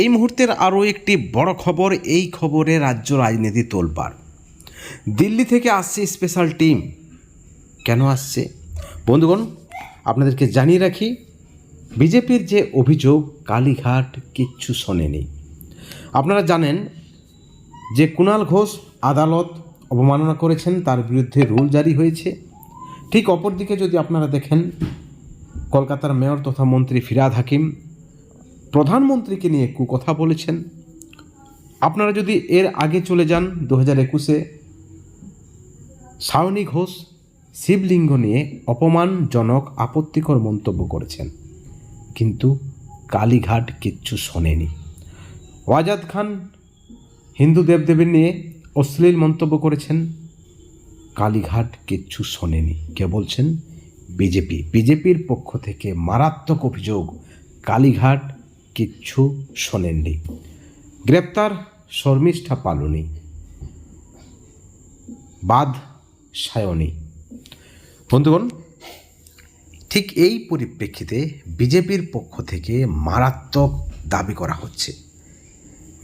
এই মুহূর্তের আরও একটি বড় খবর, এই খবরে রাজ্য রাজনীতি তোলপাড়। দিল্লি থেকে আসছে স্পেশাল টিম কেন আসছে? বন্ধুগণ, আপনাদেরকে জানিয়ে রাখি, বিজেপির যে অভিযোগ, কালীঘাট কিচ্ছু শোনেনি। আপনারা জানেন যে কুণাল ঘোষ আদালত অবমাননা করেছেন, তার বিরুদ্ধে রুল জারি হয়েছে। ঠিক অপরদিকে যদি আপনারা দেখেন, কলকাতার মেয়র তথা মন্ত্রী ফিরাদ হাকিম প্রধানমন্ত্রীকে নিয়ে কুকথা বলেছেন। আপনারা যদি এর আগে চলে যান দু হাজার একুশে সায়নী ঘোষ শিবলিঙ্গ নিয়ে অপমানজনক, আপত্তিকর মন্তব্য করেছেন। কিন্তু কালীঘাট কিচ্ছু শোনেনি। ওয়াজাদ খান হিন্দু দেবদেবী নিয়ে অশ্লীল মন্তব্য করেছেন। কালীঘাট কিচ্ছু শোনেনি। কে বলছেন? বিজেপি। বিজেপির পক্ষ থেকে মারাত্মক অভিযোগ, কালীঘাট কিচ্ছু শোনেননি। গ্রেপ্তার শর্মিষ্ঠা পালনি। বাদ সায়নী। বন্ধুগণ, ঠিক এই পরিপ্রেক্ষিতে বিজেপির পক্ষ থেকে মারাত্মক দাবি করা হচ্ছে।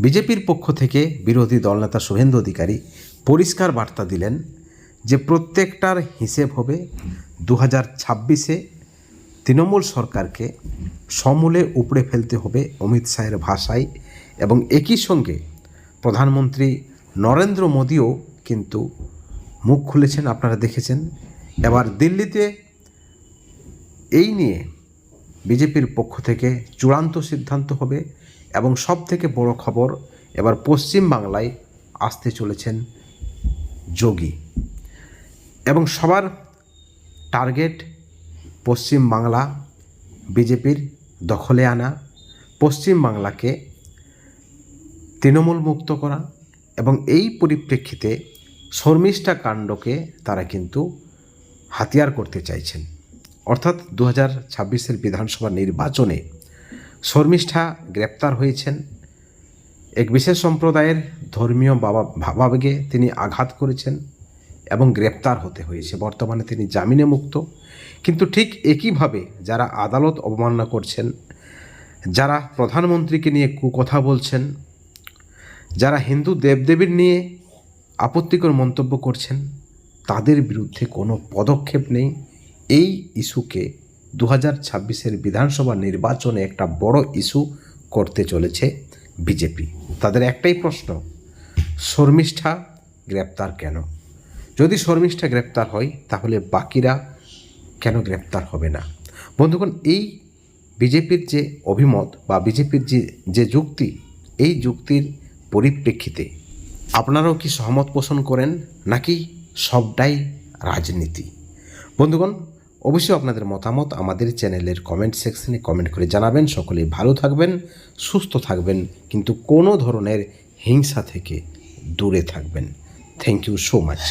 বিজেপির পক্ষ থেকে বিরোধী দলনেতা শুভেন্দু অধিকারী পরিষ্কার বার্তা দিলেন যে প্রত্যেকটার হিসেব হবে দু হাজার ছাব্বিশে তৃণমূল সরকারকে সমূলে উপড়ে ফেলতে হবে অমিত শাহের ভাষায় এবং একই সঙ্গে প্রধানমন্ত্রী নরেন্দ্র মোদীও কিন্তু মুখ খুলেছেন, আপনারা দেখেছেন। এবার দিল্লিতে এই নিয়ে বিজেপির পক্ষ থেকে চূড়ান্ত সিদ্ধান্ত হবে এবং সব থেকে বড় খবর, এবার পশ্চিম বাংলায় আসতে চলেছেন যোগী। এবং সবার টার্গেট পশ্চিম বাংলা বিজেপির দখলে আনা, পশ্চিম বাংলাকে তৃণমূল মুক্ত করা এবং এই পরিপ্রেক্ষিতে শর্মিষ্ঠা কাণ্ডকে তারা কিন্তু হাতিয়ার করতে চাইছেন। অর্থাৎ দু হাজার ছাব্বিশের বিধানসভা নির্বাচনে শর্মিষ্ঠা গ্রেপ্তার হয়েছেন। এক বিশেষ সম্প্রদায়ের ধর্মীয় বাবা ভাবাবেগে তিনি আঘাত করেছেন। এবং গ্রেপ্তার হতে হয়েছে। বর্তমানে তিনি জামিনে মুক্ত। কিন্তু ঠিক একইভাবে যারা আদালত অবমাননা করছেন, যারা প্রধানমন্ত্রীকে নিয়ে কুকথা বলছেন, যারা হিন্দু দেবদেবীর নিয়ে আপত্তিকর মন্তব্য করছেন, তাদের বিরুদ্ধে কোনো পদক্ষেপ নেই। এই ইস্যুকে দু হাজার ছাব্বিশের বিধানসভা নির্বাচনে একটা বড় ইস্যু করতে চলেছে বিজেপি। তাদের একটাই প্রশ্ন, শর্মিষ্ঠা গ্রেপ্তার কেন? যদি শর্মিষ্ঠা গ্রেপ্তার হয়, তাহলে বাকিরা কেন গ্রেপ্তার হবে না? বন্ধুগণ, এই বিজেপির যে অভিমত বা বিজেপির যে যে যুক্তি, এই যুক্তির পরিপ্রেক্ষিতে আপনারাও কি সহমত পোষণ করেন নাকি সবটাই রাজনীতি? বন্ধুগণ, অবশ্যই আপনাদের মতামত আমাদের চ্যানেলের কমেন্ট সেকশনে কমেন্ট করে জানাবেন। সকলেই ভালো থাকবেন, সুস্থ থাকবেন, কিন্তু কোনো ধরনের হিংসা থেকে দূরে থাকবেন। Thank you so much.